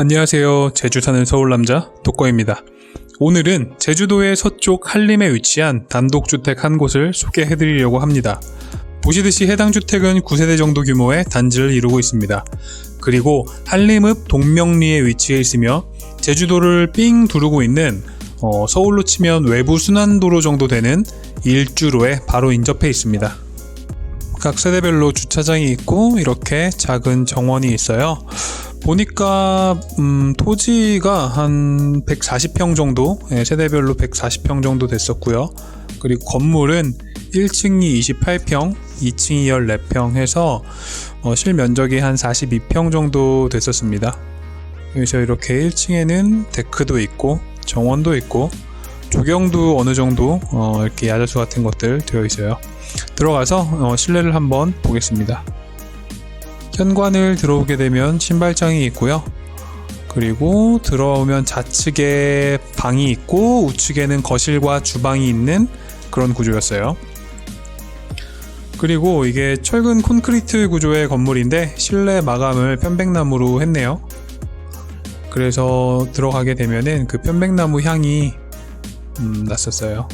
안녕하세요. 제주 사는 서울 남자 독거입니다. 오늘은 제주도의 서쪽 한림에 위치한 단독주택 한 곳을 소개해 드리려고 합니다. 보시듯이 해당 주택은 9세대 정도 규모의 단지를 이루고 있습니다. 그리고 한림읍 동명리에 위치해 있으며 제주도를 삥 두르고 있는 어, 서울로 치면 외부 순환도로 정도 되는 일주로에 바로 인접해 있습니다. 각 세대별로 주차장이 있고 이렇게 작은 정원이 있어요. 보니까 음, 토지가 한 140평 정도 예, 세대별로 140평 정도 됐었고요. 그리고 건물은 1층이 28평, 2층이 14평 해서 어, 실면적이 한 42평 정도 됐었습니다. 그래서 이렇게 1층에는 데크도 있고 정원도 있고 조경도 어느 정도 어, 이렇게 야자수 같은 것들 되어 있어요. 들어가서 어, 실내를 한번 보겠습니다. 현관을 들어오게 되면 신발장이 있고요. 그리고 들어오면 좌측에 방이 있고 우측에는 거실과 주방이 있는 그런 구조였어요. 그리고 이게 철근 콘크리트 구조의 건물인데 실내 마감을 편백나무로 했네요. 그래서 들어가게 되면은 그 편백나무 향이 음, 났었어요.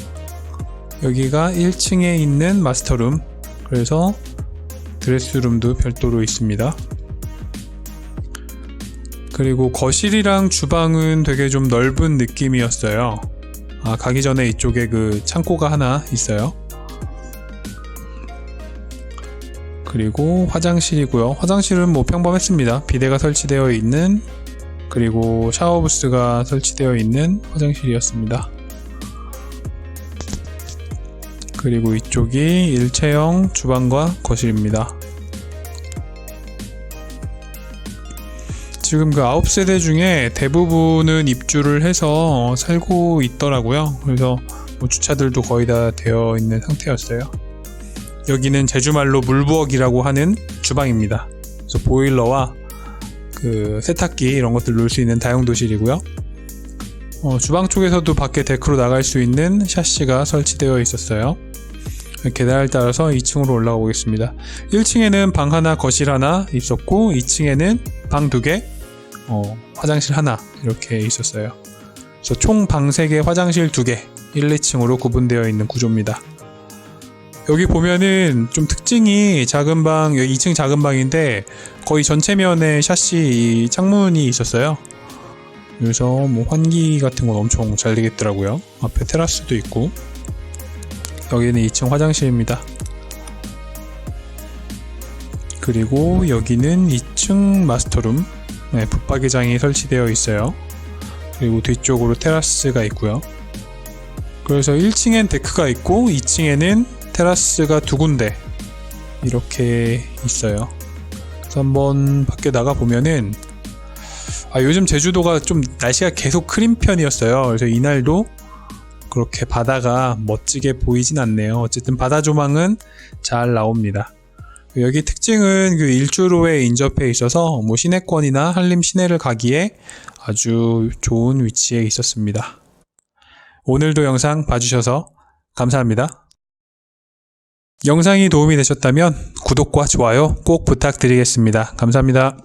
여기가 1층에 있는 마스터룸. 그래서 드레스룸도 별도로 있습니다. 그리고 거실이랑 주방은 되게 좀 넓은 느낌이었어요. 아, 가기 전에 이쪽에 그 창고가 하나 있어요. 그리고 화장실이고요. 화장실은 뭐 평범했습니다. 비데가 설치되어 있는 그리고 샤워 부스가 설치되어 있는 화장실이었습니다. 그리고 이쪽이 일체형 주방과 거실입니다. 지금 그 9세대 중에 대부분은 입주를 해서 살고 있더라고요. 그래서 뭐 주차들도 거의 다 되어 있는 상태였어요. 여기는 제주말로 물부엌이라고 하는 주방입니다. 그래서 보일러와 그 세탁기 이런 것들 놓을 수 있는 다용도실이고요. 어, 주방 쪽에서도 밖에 데크로 나갈 수 있는 샤시가 설치되어 있었어요. 계단을 따라서 2층으로 올라가 보겠습니다. 1층에는 방 하나, 거실 하나 있었고 2층에는 방 두 개, 어, 화장실 하나 이렇게 있었어요. 그래서 총 방 3개, 화장실 2개, 1, 2층으로 구분되어 있는 구조입니다. 여기 보면은 좀 특징이 작은 방, 여기 2층 작은 방인데 거의 전체 면에 샤시 창문이 있었어요. 그래서 뭐 환기 같은 건 엄청 잘 되겠더라고요. 앞에 테라스도 있고. 여기는 2층 화장실입니다. 그리고 여기는 2층 마스터룸. 네, 붙박이장이 설치되어 있어요. 그리고 뒤쪽으로 테라스가 있고요. 그래서 1층엔 데크가 있고 2층에는 테라스가 두 군데 이렇게 있어요. 그래서 한번 밖에 나가 보면은 아, 요즘 제주도가 좀 날씨가 계속 흐린 편이었어요. 그래서 이날도 그렇게 바다가 멋지게 보이진 않네요. 어쨌든 바다 조망은 잘 나옵니다. 여기 특징은 그 일주로에 인접해 있어서 뭐 시내권이나 한림 시내를 가기에 아주 좋은 위치에 있었습니다. 오늘도 영상 봐주셔서 감사합니다. 영상이 도움이 되셨다면 구독과 좋아요 꼭 부탁드리겠습니다. 감사합니다.